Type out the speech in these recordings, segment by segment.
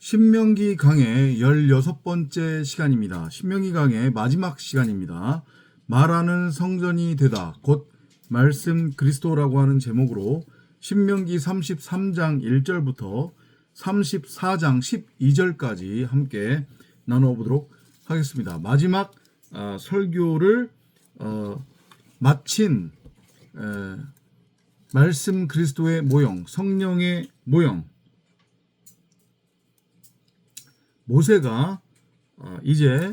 신명기 강의 16번째 시간입니다. 신명기 강의 마지막 시간입니다. 말하는 성전이 되다. 곧 말씀 그리스도라고 하는 제목으로 신명기 33장 1절부터 34장 12절까지 함께 나눠보도록 하겠습니다. 마지막 아, 설교를 어, 마친 에, 말씀 그리스도의 모형, 성령의 모형, 모세가 어, 이제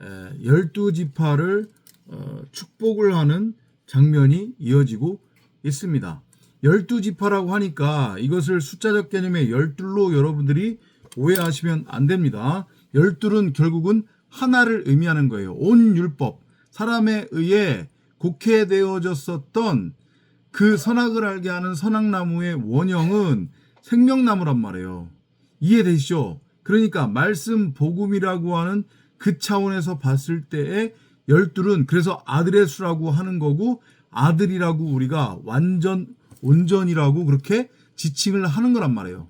에, 열두 지파를 어, 축복을 하는 장면이 이어지고 있습니다. 열두 지파라고 하니까 이것을 숫자적 개념의 열둘로 여러분들이 오해하시면 안 됩니다. 열둘은 결국은 하나를 의미하는 거예요. 온 율법, 사람에 의해 곡해되어졌었던 그 선악을 알게 하는 선악나무의 원형은 생명나무란 말이에요. 이해되시죠? 그러니까 말씀 복음이라고 하는 그 차원에서 봤을 때의 열둘은 그래서 아들의 수라고 하는 거고 아들이라고 우리가 완전 온전이라고 그렇게 지칭을 하는 거란 말이에요.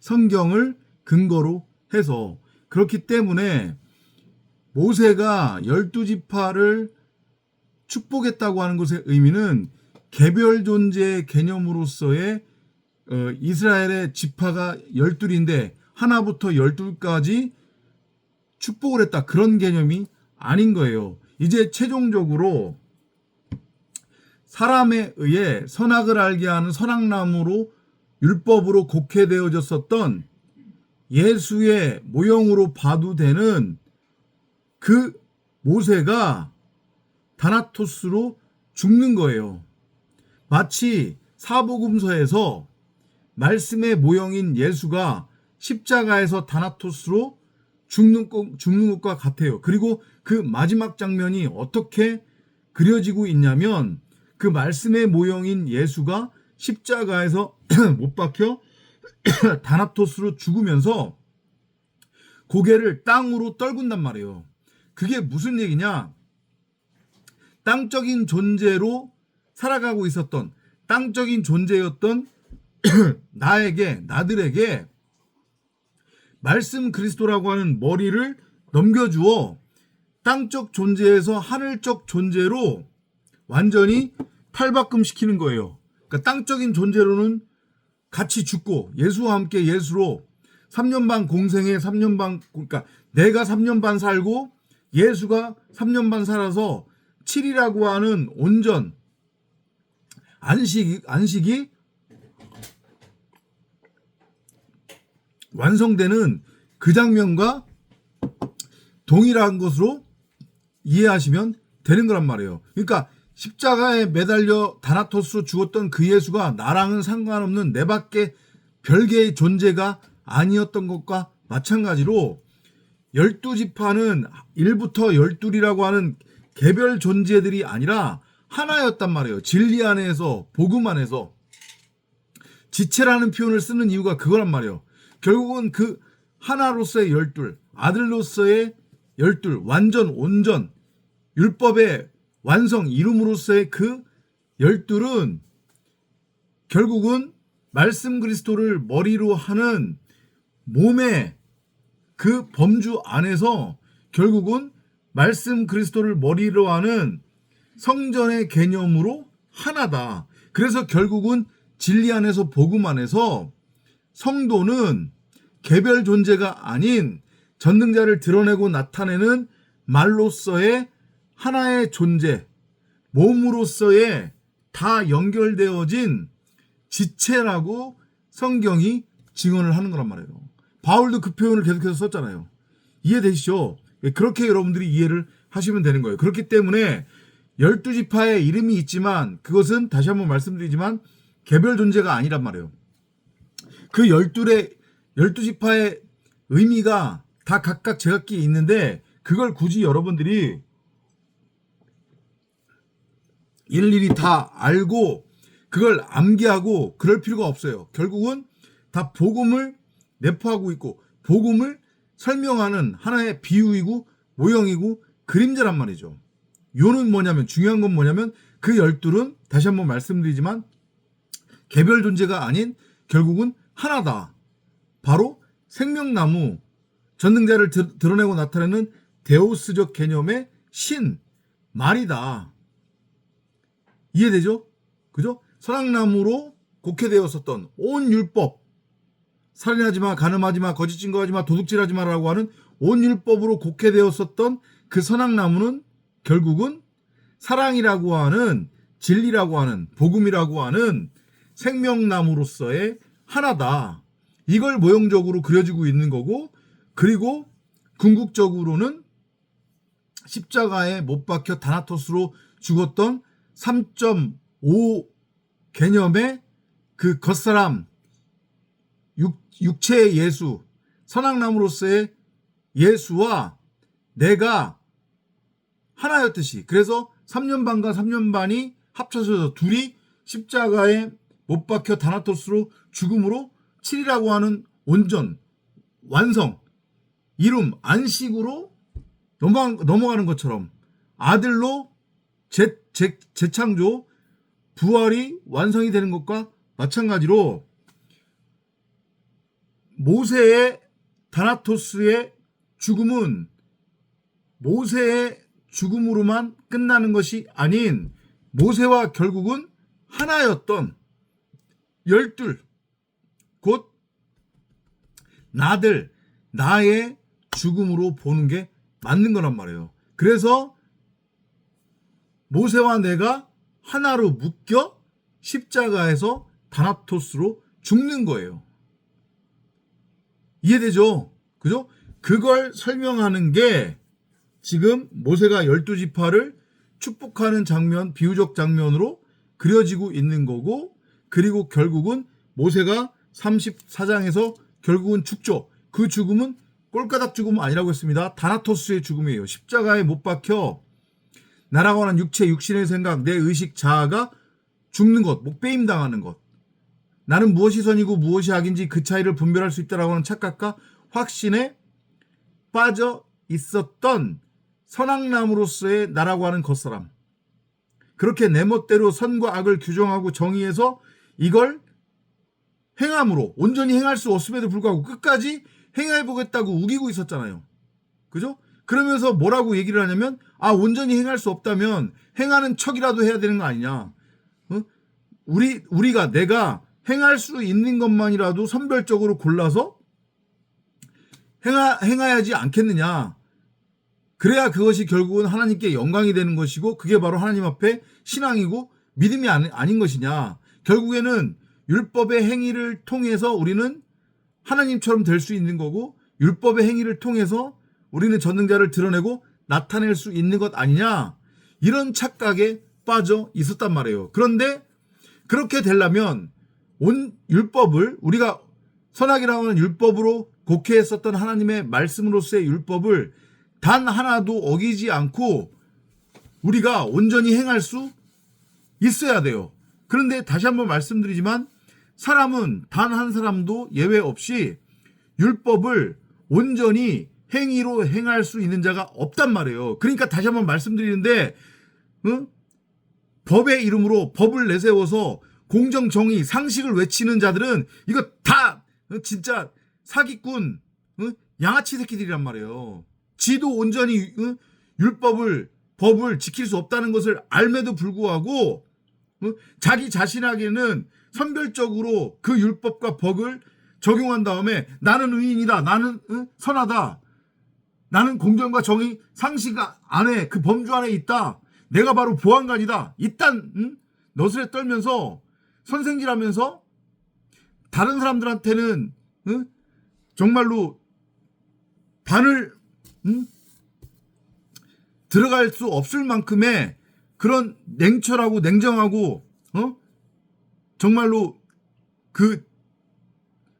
성경을 근거로 해서 그렇기 때문에 모세가 열두 지파를 축복했다고 하는 것의 의미는 개별 존재의 개념으로서의 어, 이스라엘의 지파가 열둘인데 하나부터 열둘까지 축복을 했다 그런 개념이 아닌 거예요. 이제 최종적으로 사람에 의해 선악을 알게 하는 선악나무로 율법으로 곡해되어졌었던 예수의 모형으로 봐도 되는 그 모세가 다나토스로 죽는 거예요. 마치 사복음서에서 말씀의 모형인 예수가 십자가에서 다나토스로 죽는, 것, 죽는 것과 같아요. 그리고 그 마지막 장면이 어떻게 그려지고 있냐면 그 말씀의 모형인 예수가 십자가에서 못 박혀 다나토스로 죽으면서 고개를 땅으로 떨군단 말이에요. 그게 무슨 얘기냐? 땅적인 존재로 살아가고 있었던 땅적인 존재였던 나에게 나들에게 말씀 그리스도라고 하는 머리를 넘겨주어 땅적 존재에서 하늘적 존재로 완전히 탈바꿈시키는 거예요. 그러니까 땅적인 존재로는 같이 죽고 예수와 함께 예수로 3년 반 공생에 3년 반 그러니까 내가 3년 반 살고 예수가 3년 반 살아서 7이라고 하는 온전 안식이 안식이 완성되는 그 장면과 동일한 것으로 이해하시면 되는 거란 말이에요. 그러니까 십자가에 매달려 다나토스로 죽었던 그 예수가 나랑은 상관없는 내 밖에 별개의 존재가 아니었던 것과 마찬가지로 열두 지파는 1부터 열둘이라고 하는 개별 존재들이 아니라 하나였단 말이에요. 진리 안에서 복음 안에서 지체라는 표현을 쓰는 이유가 그거란 말이에요. 결국은 그 하나로서의 열둘, 아들로서의 열둘, 완전 온전, 율법의 완성 이름으로서의 그 열둘은 결국은 말씀 그리스도를 머리로 하는 몸의 그 범주 안에서 결국은 말씀 그리스도를 머리로 하는 성전의 개념으로 하나다. 그래서 결국은 진리 안에서 복음 안에서 성도는 개별 존재가 아닌 전능자를 드러내고 나타내는 말로서의 하나의 존재, 몸으로서의 다 연결되어진 지체라고 성경이 증언을 하는 거란 말이에요. 바울도 그 표현을 계속해서 썼잖아요. 이해되시죠? 예, 그렇게 여러분들이 이해를 하시면 되는 거예요. 그렇기 때문에 열두 지파의 이름이 있지만 그것은 다시 한번 말씀드리지만 개별 존재가 아니란 말이에요. 그 열둘의 열두 지파의 의미가 다 각각 제각기 있는데 그걸 굳이 여러분들이 일일이 다 알고 그걸 암기하고 그럴 필요가 없어요. 결국은 다 복음을 내포하고 있고 복음을 설명하는 하나의 비유이고 모형이고 그림자란 말이죠. 요는 뭐냐면 중요한 건 뭐냐면 그 열둘은 다시 한번 말씀드리지만 개별 존재가 아닌 결국은 하나다. 바로 생명나무 전능자를 드, 드러내고 나타내는 데오스적 개념의 신 말이다. 이해되죠? 그죠? 선악나무로 곡해되었었던 온 율법 살인하지 마, 간음하지 마, 거짓 증거하지 마, 도둑질하지 마라고 하는 온 율법으로 곡해되었었던 그 선악나무는 결국은 사랑이라고 하는 진리라고 하는 복음이라고 하는 생명나무로서의 하나다. 이걸 모형적으로 그려지고 있는 거고 그리고 궁극적으로는 십자가에 못 박혀 다나토스로 죽었던 3.5 개념의 그 겉사람 육, 육체의 예수 선악나무로서의 예수와 내가 하나였듯이 그래서 3년 반과 3년 반이 합쳐서 둘이 십자가에 못 박혀 다나토스로 죽음으로 7이라고 하는 온전 완성 이름 안식으로 넘어가, 넘어가 는 것처럼 아들로 재, 재, 재창조 부활이 완성이 되는 것과 마찬가지로 모세의 다나토스의 죽음은 모세의 죽음으로만 끝나는 것이 아닌 모세와 결국은 하나였던 열둘 곧 나들 나의 죽음으로 보는 게 맞는 거란 말이에요. 그래서 모세와 내가 하나로 묶여 십자가에서 다나토스로 죽는 거예요. 이해되죠? 그죠? 그걸 설명하는 게 지금 모세가 열두 지파를 축복하는 장면, 비유적 장면으로 그려지고 있는 거고, 그리고 결국은 모세가 34장에서 결국은 죽죠. 그 죽음은 꼴가닥 죽음은 아니라고 했습니다. 다나토스의 죽음이에요. 십자가에 못 박혀 하는 육체, 육신의 생각, 내 의식, 자아가 죽는 것, 목배임 당하는 것. 나는 무엇이 선이고 무엇이 악인지 그 차이를 분별할 수 있다라고 하는 착각과 확신에 빠져 있었던 선악나무로서의 나라고 하는 겉사람. 그렇게 내 멋대로 선과 악을 규정하고 정의해서 이걸 행함으로 온전히 행할 수 없음에도 불구하고 끝까지 행해보겠다고 우기고 있었잖아요. 그죠? 그러면서 뭐라고 얘기를 하냐면 아 온전히 행할 수 없다면 행하는 척이라도 해야 되는 거 아니냐. 어? 우리 우리가 내가 행할 수 있는 것만이라도 선별적으로 골라서 행하, 행하야지 않겠느냐. 그래야 그것이 결국은 하나님께 영광이 되는 것이고 그게 바로 하나님 앞에 신앙이고 믿음이 아니, 아닌 것이냐. 결국에는 율법의 행위를 통해서 우리는 하나님처럼 될 수 있는 거고 율법의 행위를 통해서 우리는 전능자를 드러내고 나타낼 수 있는 것 아니냐. 이런 착각에 빠져 있었단 말이에요. 그런데 그렇게 되려면 온 율법을 우리가 선악이라고 하는 율법으로 곡해했었던 하나님의 말씀으로서의 율법을 단 하나도 어기지 않고 우리가 온전히 행할 수 있어야 돼요. 그런데 다시 한번 말씀드리지만 사람은 단 한 사람도 예외 없이 율법을 온전히 행위로 행할 수 있는 자가 없단 말이에요. 그러니까 다시 한번 말씀드리는데 응? 법의 이름으로 법을 내세워서 공정 정의 상식을 외치는 자들은 이거 다 어, 진짜 사기꾼 어? 양아치 새끼들이란 말이에요. 지도 온전히 어? 율법을 법을 지킬 수 없다는 것을 알매도 불구하고 자기 자신에게는 선별적으로 그 율법과 법을 적용한 다음에 나는 의인이다. 나는 선하다. 나는 공정과 정의 상식 안에 그 범주 안에 있다. 내가 바로 보안관이다. 응? 너스레 떨면서 선생질하면서 다른 사람들한테는 응? 정말로 반을 응? 들어갈 수 없을 만큼의 그런 냉철하고 냉정하고 어? 정말로 그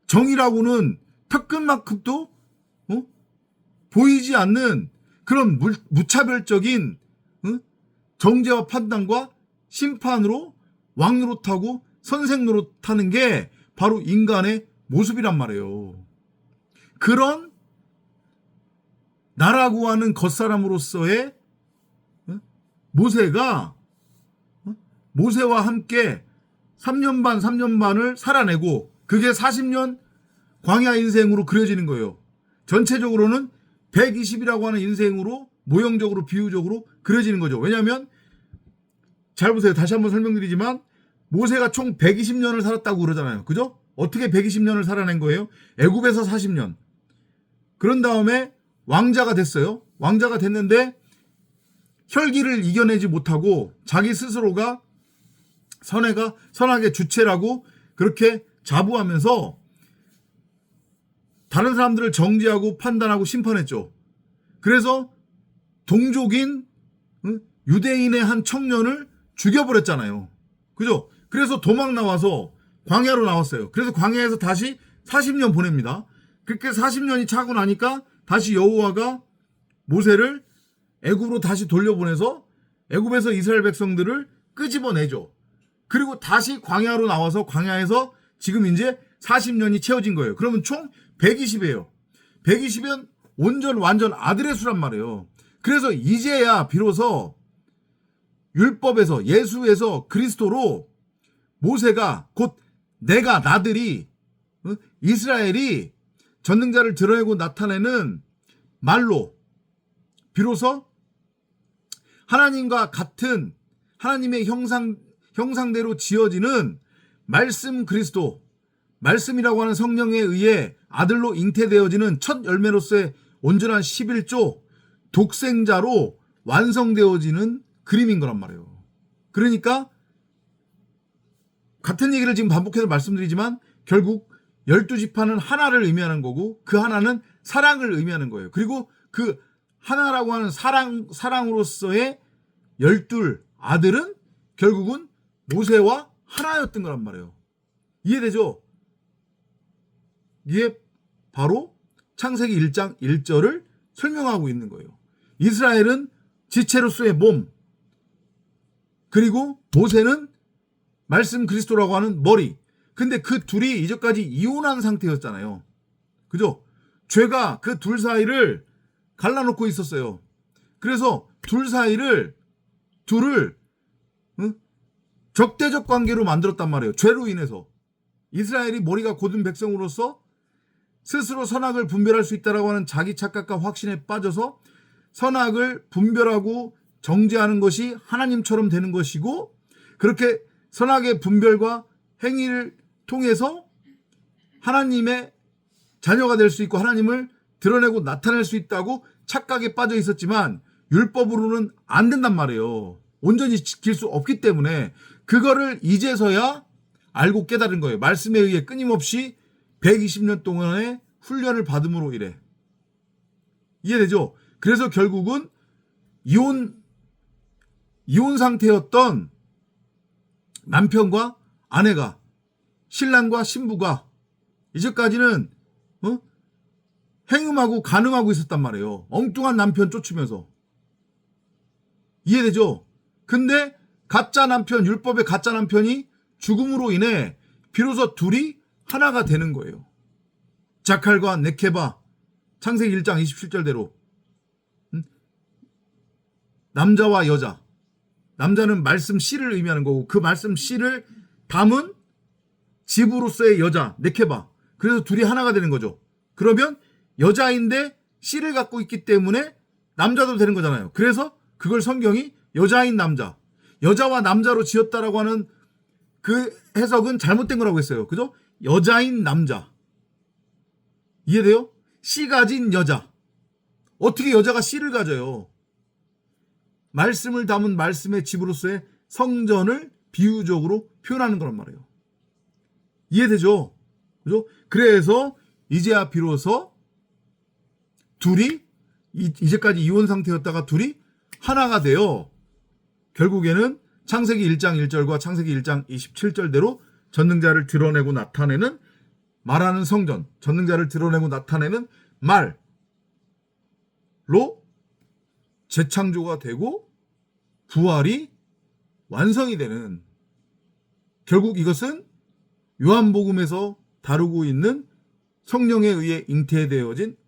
정의라고는 턱끝만큼도 어? 보이지 않는 그런 물, 무차별적인 어? 정죄와 판단과 심판으로 왕노릇하고 선생 노릇하는 게 바로 인간의 모습이란 말이에요. 그런 나라고 하는 겉사람으로서의 어? 모세가 어? 모세와 함께 3년 반, 3년 반을 살아내고 그게 40년 광야 인생으로 그려지는 거예요. 전체적으로는 120이라고 하는 인생으로 모형적으로 비유적으로 그려지는 거죠. 왜냐하면 잘 보세요. 다시 한번 설명드리지만 모세가 총 120년을 살았다고 그러잖아요. 그죠? 어떻게 120년을 살아낸 거예요? 애굽에서 40년. 그런 다음에 왕자가 됐어요. 왕자가 됐는데 혈기를 이겨내지 못하고 자기 스스로가 선해가 선하게 주체라고 그렇게 자부하면서 다른 사람들을 정지하고 판단하고 심판했죠. 그래서 동족인 응? 유대인의 한 청년을 죽여버렸잖아요. 그죠? 그래서 도망 나와서 광야로 나왔어요. 그래서 광야에서 다시 40년 보냅니다. 그렇게 40년이 차고 나니까 다시 여호와가 모세를 애굽으로 다시 돌려보내서 애굽에서 이스라엘 백성들을 끄집어내죠. 그리고 다시 광야로 나와서 광야에서 지금 이제 40년이 채워진 거예요. 그러면 총 120이에요. 120이면 온전 완전 아들의 수란 말이에요. 그래서 이제야 비로소 율법에서 예수에서 그리스도로 모세가 곧 내가 나들이 어? 이스라엘이 전능자를 드러내고 나타내는 말로 비로소 하나님과 같은 하나님의 형상 형상대로 지어지는 말씀 그리스도 말씀이라고 하는 성령에 의해 아들로 잉태되어지는 첫 열매로서의 온전한 11조 독생자로 완성되어지는 그림인 거란 말이에요. 그러니까 같은 얘기를 지금 반복해서 말씀드리지만 결국 열두 지파는 하나를 의미하는 거고 그 하나는 사랑을 의미하는 거예요. 그리고 그 하나라고 하는 사랑 사랑으로서의 열둘 아들은 결국은 모세와 하나였던 거란 말이에요. 이해되죠? 이게 바로 창세기 1장 1절을 설명하고 있는 거예요. 이스라엘은 지체로서의 몸, 그리고 모세는 말씀 그리스도라고 하는 머리. 근데 그 둘이 이제까지 이혼한 상태였잖아요. 그죠? 죄가 그 둘 사이를 갈라놓고 있었어요. 그래서 둘 사이를, 둘을, 응? 적대적 관계로 만들었단 말이에요. 죄로 인해서. 이스라엘이 머리가 곧은 백성으로서 스스로 선악을 분별할 수 있다라고 하는 자기 착각과 확신에 빠져서 선악을 분별하고 정죄하는 것이 하나님처럼 되는 것이고 그렇게 선악의 분별과 행위를 통해서 하나님의 자녀가 될 수 있고 하나님을 드러내고 나타낼 수 있다고 착각에 빠져 있었지만 율법으로는 안 된단 말이에요. 온전히 지킬 수 없기 때문에 그거를 이제서야 알고 깨달은 거예요. 말씀에 의해 끊임없이 120년 동안의 훈련을 받음으로 이래. 이해되죠? 그래서 결국은 이혼 이혼 상태였던 남편과 아내가 신랑과 신부가 이제까지는 어? 행음하고 간음하고 있었단 말이에요. 엉뚱한 남편 쫓으면서 이해되죠? 근데 가짜 남편 율법의 가짜 남편이 죽음으로 인해 비로소 둘이 하나가 되는 거예요. 자칼과 네케바 창세기 1장 27절대로 남자와 여자 남자는 말씀 씨를 의미하는 거고 그 말씀 씨를 담은 집으로서의 여자 네케바 그래서 둘이 하나가 되는 거죠. 그러면 여자인데 씨를 갖고 있기 때문에 남자도 되는 거잖아요. 그래서 그걸 성경이 여자인 남자 여자와 남자로 지었다라고 하는 그 해석은 잘못된 거라고 했어요. 그죠? 여자인 남자 이해돼요? 씨 가진 여자 어떻게 여자가 씨를 가져요? 말씀을 담은 말씀의 집으로서의 성전을 비유적으로 표현하는 거란 말이에요. 이해되죠? 그죠? 그래서 이제야 비로소 둘이 이제까지 이혼 상태였다가 둘이 하나가 되어 결국에는 창세기 1장 1절과 창세기 1장 27절대로 전능자를 드러내고 나타내는 말하는 성전, 전능자를 드러내고 나타내는 말로 재창조가 되고 부활이 완성이 되는 결국 이것은 요한복음에서 다루고 있는 성령에 의해 잉태되어진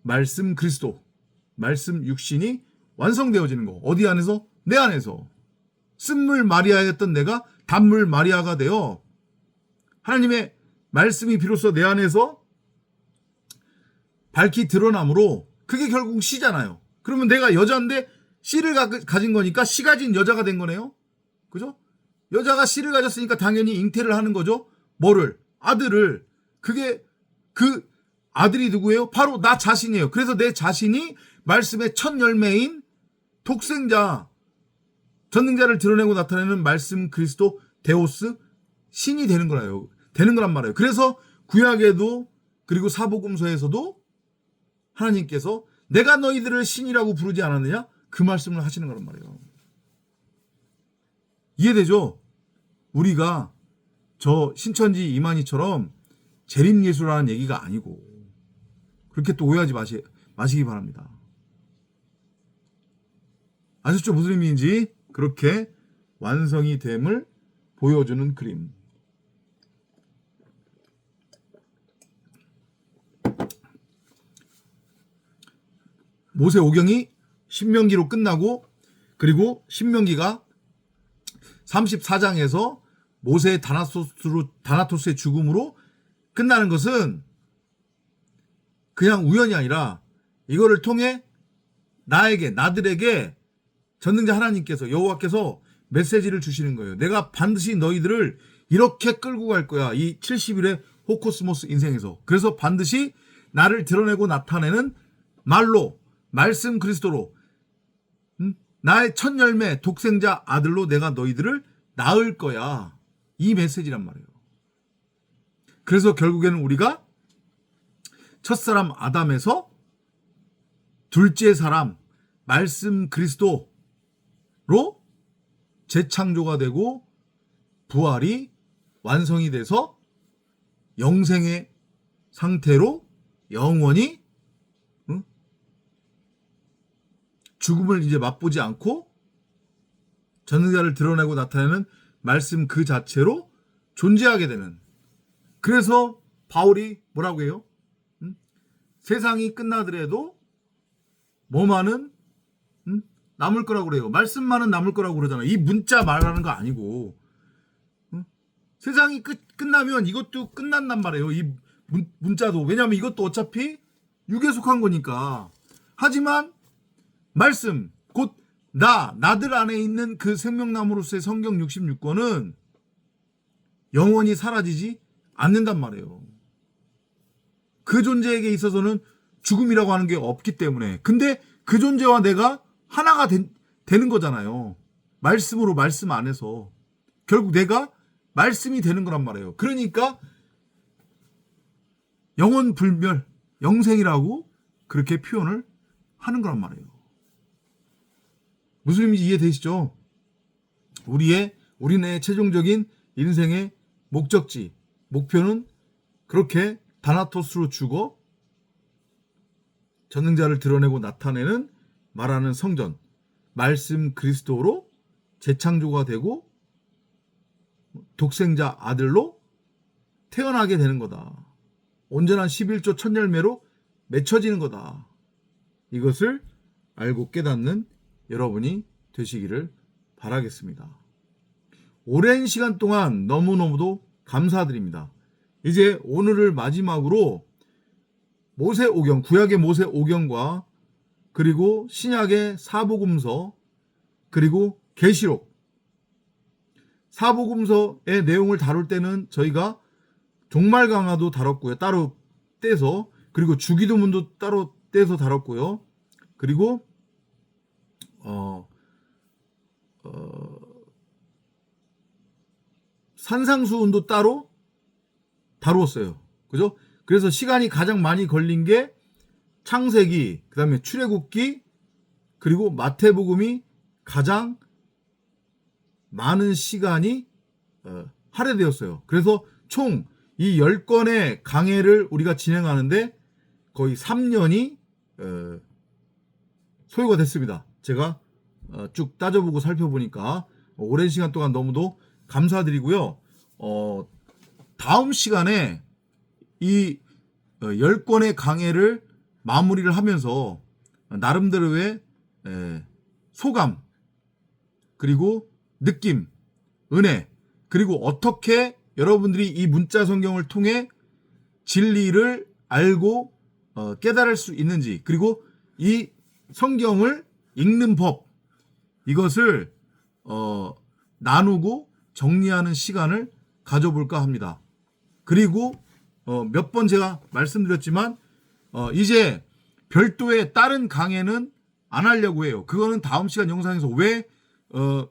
말씀 그리스도, 말씀 육신이 완성되어지는 거. 어디 안에서? 내 안에서. 쓴물 마리아였던 내가 단물 마리아가 되어 하나님의 말씀이 비로소 내 안에서 밝히 드러나므로 그게 결국 씨잖아요. 그러면 내가 여자인데 씨를 가, 가진 거니까 씨 가진 여자가 된 거네요. 그죠? 여자가 씨를 가졌으니까 당연히 잉태를 하는 거죠. 뭐를? 아들을. 그게 그 아들이 누구예요? 바로 나 자신이에요. 그래서 내 자신이 말씀의 첫 열매인 독생자, 전능자를 드러내고 나타내는 말씀 그리스도 데오스 신이 되는 거라요. 되는 거란 말이에요. 그래서 구약에도 그리고 사복음서에서도 하나님께서 내가 너희들을 신이라고 부르지 않았느냐? 그 말씀을 하시는 거란 말이에요. 이해되죠? 우리가 저 신천지 이만희처럼 재림예수라는 얘기가 아니고 그렇게 또 오해하지 마시, 마시기 바랍니다. 아셨죠? 무슨 의미인지 그렇게 완성이 됨을 보여주는 그림. 모세 오경이 신명기로 끝나고 그리고 신명기가 34장에서 모세의 다나토스로, 다나토스의 죽음으로 끝나는 것은 그냥 우연이 아니라 이거를 통해 나에게 나들에게 전능자 하나님께서 여호와께서 메시지를 주시는 거예요. 내가 반드시 너희들을 이렇게 끌고 갈 거야. 이 70일의 호코스모스 인생에서. 그래서 반드시 나를 드러내고 나타내는 말로 말씀 그리스도로 음? 나의 첫 열매 독생자 아들로 내가 너희들을 낳을 거야. 이 메시지란 말이에요. 그래서 결국에는 우리가 첫사람 아담에서 둘째 사람 말씀 그리스도 로 재창조가 되고 부활이 완성이 돼서 영생의 상태로 영원히 응? 죽음을 이제 맛보지 않고 전능자를 드러내고 나타내는 말씀 그 자체로 존재하게 되는 그래서 바울이 뭐라고 해요? 응? 세상이 끝나더라도 뭐만은 응? 남을 거라고 그래요. 말씀만은 남을 거라고 그러잖아요. 이 문자 말하는 거 아니고 응? 세상이 끝, 끝나면 이것도 끝난단 말이에요. 이 문, 문자도 왜냐하면 이것도 어차피 육에 속한 거니까. 하지만 말씀 곧 나, 나들 안에 있는 그 생명나무로서의 성경 66권은 영원히 사라지지 않는단 말이에요. 그 존재에게 있어서는 죽음이라고 하는 게 없기 때문에. 근데 그 존재와 내가 하나가 된- 되는 거잖아요. 말씀으로 말씀 안에서. 결국 내가 말씀이 되는 거란 말이에요. 그러니까 영원 불멸, 영생이라고 그렇게 표현을 하는 거란 말이에요. 무슨 의미인지 이해되시죠? 우리의 우리네 최종적인 인생의 목적지, 목표는 그렇게 다나토스로 죽어 전능자를 드러내고 나타내는 말하는 성전, 말씀 그리스도로 재창조가 되고 독생자 아들로 태어나게 되는 거다. 온전한 11조 첫 열매로 맺혀지는 거다. 이것을 알고 깨닫는 여러분이 되시기를 바라겠습니다. 오랜 시간 동안 너무너무도 감사드립니다. 이제 오늘을 마지막으로 모세 오경, 구약의 모세 오경과 그리고 신약의 사복음서 그리고 계시록 사복음서의 내용을 다룰 때는 저희가 종말 강화도 다뤘고요. 따로 떼서 그리고 주기도문도 따로 떼서 다뤘고요. 그리고 어, 어, 산상수훈도 따로 다루었어요. 그죠? 그래서 시간이 가장 많이 걸린 게 창세기, 그 다음에 출애굽기, 그리고 마태복음이 가장 많은 시간이 어, 할애되었어요. 그래서 총 이 10건의 강해를 우리가 진행하는데 거의 3년이 어, 소요가 됐습니다. 제가 어, 쭉 따져보고 살펴보니까 오랜 시간 동안 너무도 감사드리고요. 어, 다음 시간에 이 어, 10건의 강해를 마무리를 하면서 나름대로의 에, 소감 그리고 느낌, 은혜 그리고 어떻게 여러분들이 이 문자 성경을 통해 진리를 알고 어, 깨달을 수 있는지 그리고 이 성경을 읽는 법 이것을 어, 나누고 정리하는 시간을 가져볼까 합니다. 그리고 어, 몇 번 제가 말씀드렸지만 어, 이제 별도의 다른 강해는 안 하려고 해요. 그거는 다음 시간 영상에서 왜 어,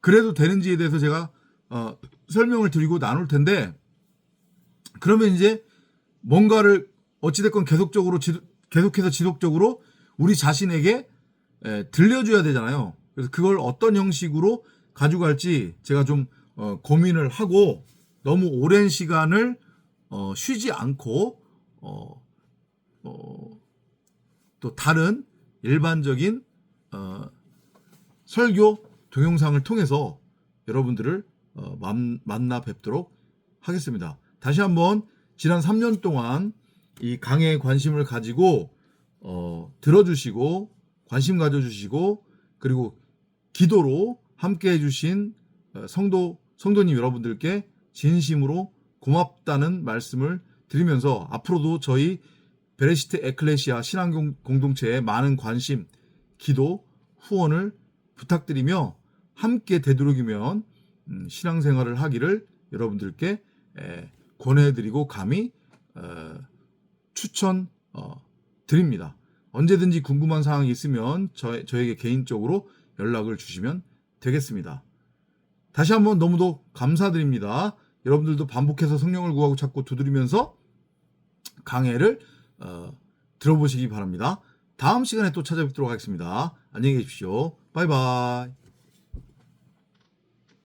그래도 되는지에 대해서 제가 어, 설명을 드리고 나눌 텐데 그러면 이제 뭔가를 어찌됐건 계속적으로 지, 계속해서 지속적으로 우리 자신에게 에, 들려줘야 되잖아요. 그래서 그걸 어떤 형식으로 가져갈지 제가 좀 어, 고민을 하고 너무 오랜 시간을 어, 쉬지 않고 어, 어, 또 다른 일반적인 어, 설교 동영상을 통해서 여러분들을 어, 만, 만나 뵙도록 하겠습니다. 다시 한번 지난 3년 동안 이 강의에 관심을 가지고 어, 들어주시고 관심 가져주시고 그리고 기도로 함께 해주신 어, 성도 성도님 여러분들께 진심으로 고맙다는 말씀을 드리면서 앞으로도 저희 베레시트 에클레시아 신앙 공동체에 많은 관심, 기도, 후원을 부탁드리며 함께 되도록이면 음, 신앙생활을 하기를 여러분들께 에, 권해드리고 감히 어, 추천 어, 드립니다. 언제든지 궁금한 사항이 있으면 저, 저에게 개인적으로 연락을 주시면 되겠습니다. 다시 한번 너무도 감사드립니다. 여러분들도 반복해서 성령을 구하고 찾고 두드리면서 강해를 어, 들어보시기 바랍니다. 다음 시간에 또 찾아뵙도록 하겠습니다. 안녕히 계십시오. 바이바이.